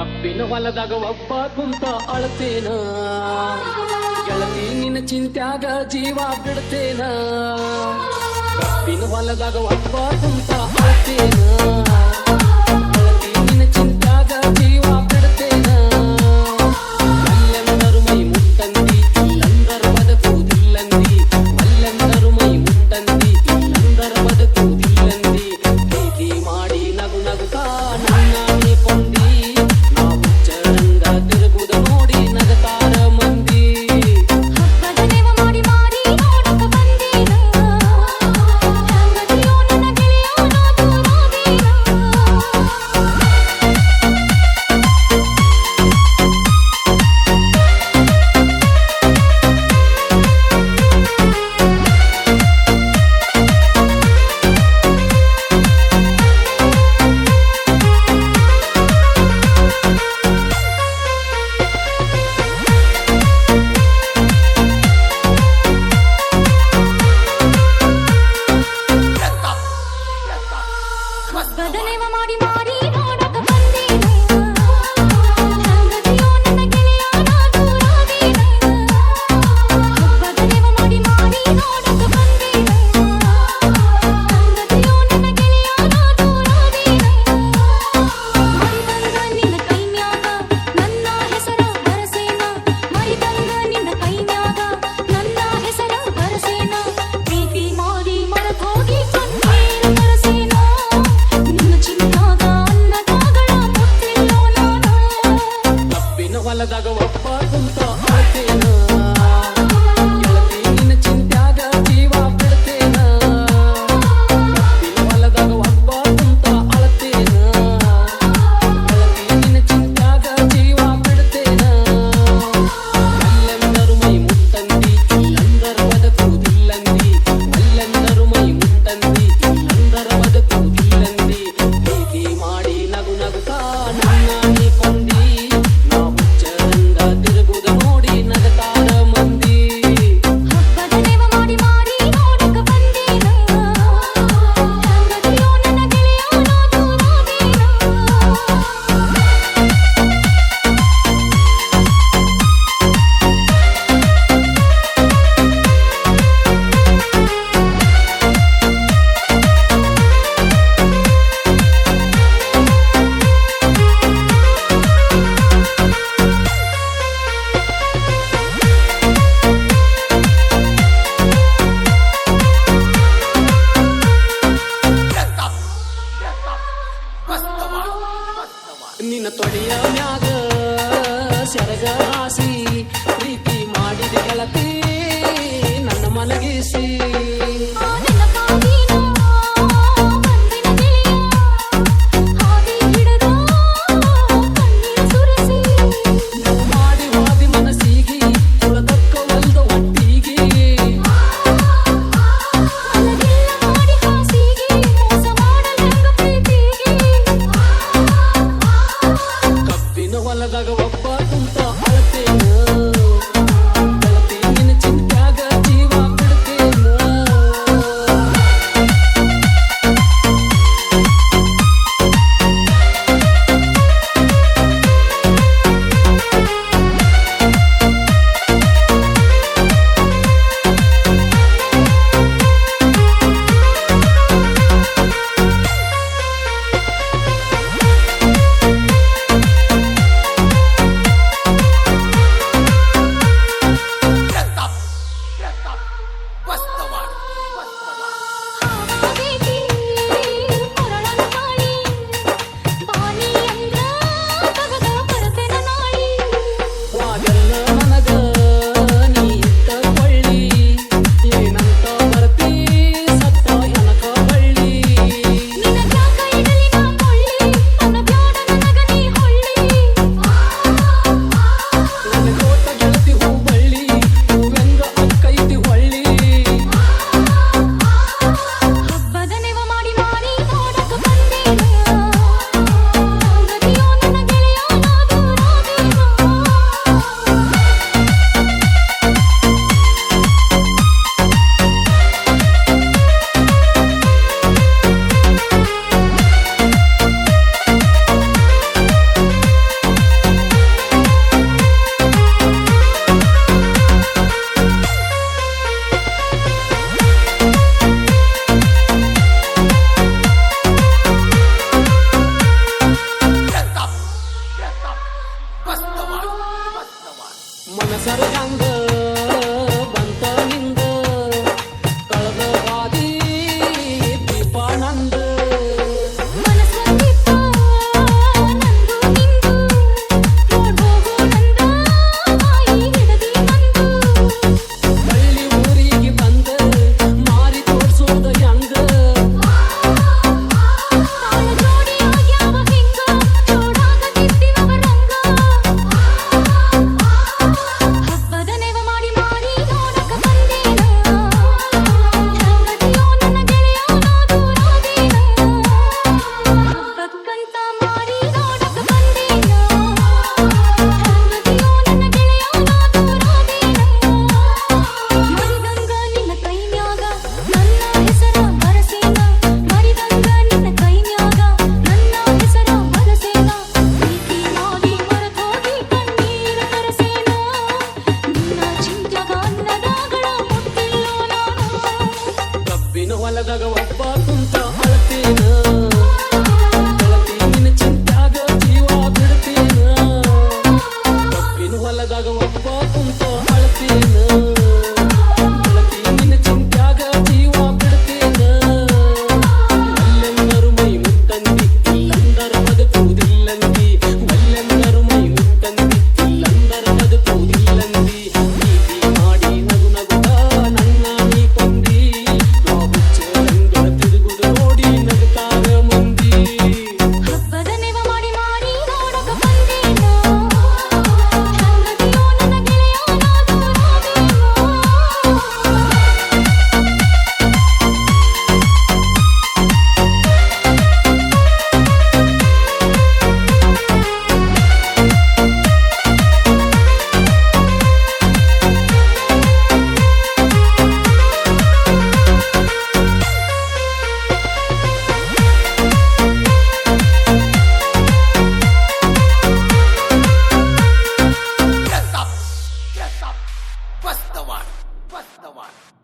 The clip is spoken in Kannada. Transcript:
ಕಬ್ಬಿನ ಹೊಲದಾಗ ಒಬ್ಬ ಕುಂತ ಅಳತೇನ? ಗೆಳತಿ, ನಿನ್ನ ಚಿಂತ್ಯಾಗ ಜೀವ ಬಿಡ್ತೇನ? ಕಬ್ಬಿನ ಹೊಲದಾಗ ಒಬ್ಬ ಕುಂತ ಅಳತೇನ? ಮಾಡಿ I'm not minatoriya miyagi जगव तुमचा Bust the one. Bust the one.